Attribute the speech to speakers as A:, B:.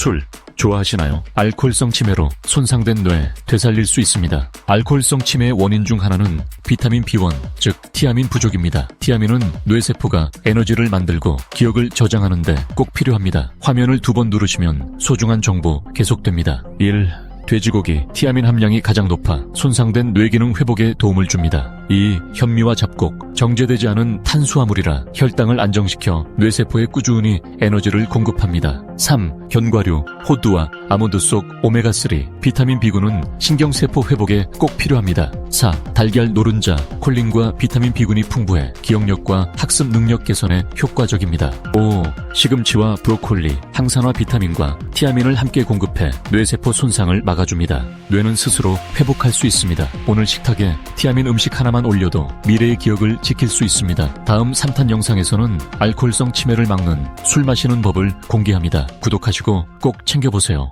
A: 술 좋아하시나요? 알코올성 치매로 손상된 뇌 되살릴 수 있습니다. 알코올성 치매의 원인 중 하나는 비타민 B1, 즉 티아민 부족입니다. 티아민은 뇌세포가 에너지를 만들고 기억을 저장하는데 꼭 필요합니다. 화면을 두 번 누르시면 소중한 정보 계속됩니다. 1. 돼지고기, 티아민 함량이 가장 높아 손상된 뇌기능 회복에 도움을 줍니다. 2. 현미와 잡곡, 정제되지 않은 탄수화물이라 혈당을 안정시켜 뇌세포에 꾸준히 에너지를 공급합니다. 3. 견과류, 호두와 아몬드 속 오메가3, 비타민 B군은 신경세포 회복에 꼭 필요합니다. 4. 달걀 노른자, 콜린과 비타민 B군이 풍부해 기억력과 학습 능력 개선에 효과적입니다. 5. 시금치와 브로콜리, 항산화 비타민과 티아민을 함께 공급해 뇌세포 손상을 막아줍니다. 뇌는 스스로 회복할 수 있습니다. 오늘 식탁에 티아민 음식 하나만 올려도 미래의 기억을 지킬 수 있습니다. 다음 3탄 영상에서는 알코올성 치매를 막는 술 마시는 법을 공개합니다. 구독하시고 꼭 챙겨보세요.